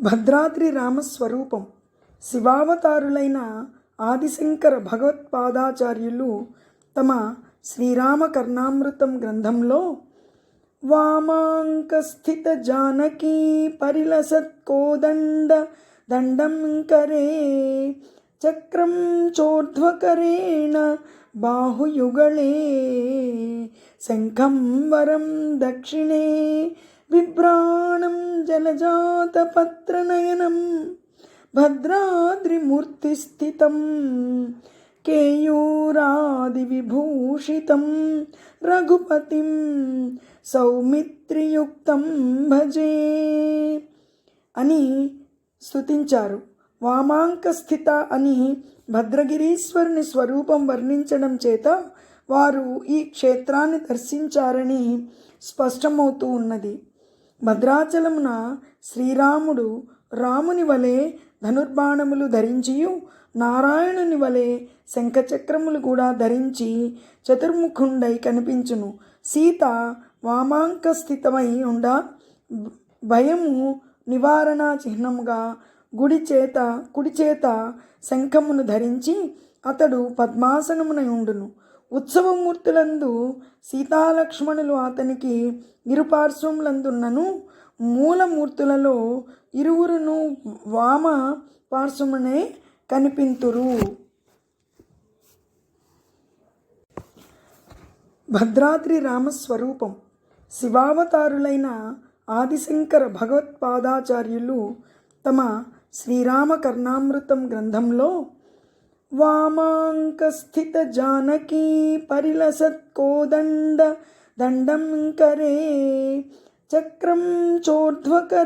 భద్రాద్రి రామస్వరూపం. శివావతారులైన ఆదిశంకర భగవత్పాదాచార్యులు తమ శ్రీరామ కర్ణామృతం గ్రంథంలో వామాంకస్థిత జానకీ పరిలసత్కోదండ దండం కరే చక్రం చోర్ధ్వకరేణ బాహుయుగళే శంఖం వరం దక్షిణే బిభ్రాణం జలజాతపత్రనయనం భద్రాద్రిమూర్తిస్థితం కేయూరాదివిభూషితం రఘుపతిం సౌమిత్రియుక్తం భజే అని స్తుతించారు వామాంక స్థిత అని భద్రగిరీశ్వరుని స్వరూపం వర్ణించడం చేత వారు ఈ క్షేత్రాన్ని దర్శించారని స్పష్టమవుతూ ఉన్నది। భద్రాచలమున శ్రీరాముడు రాముని వలె ధనుర్బాణములు ధరించియు నారాయణుని వలె శంఖచక్రములు కూడా ధరించి చతుర్ముఖుండై కనిపించును. సీత వామాంక స్థితమై ఉండ భయము నివారణ చిహ్నముగా గుడి చేత కుడి చేత శంఖమును ధరించి అతడు పద్మాసనమున ఉండును. ఉత్సవమూర్తులందు సీతాలక్ష్మణులు అతనికి ఇరుపార్శ్వములందున్నను. మూలమూర్తులలో ఇరువురును వామ పార్శ్వమునే కనిపింతురు. భద్రాద్రి రామస్వరూపం. శివావతారులైన ఆదిశంకర భగవత్పాదాచార్యులు తమ శ్రీరామ కర్ణామృతం గ్రంథంలో వామాంకస్థిత జానకీ పరిలసత్కోదండ దండం కరే చక్రం చోర్ధ్వకరే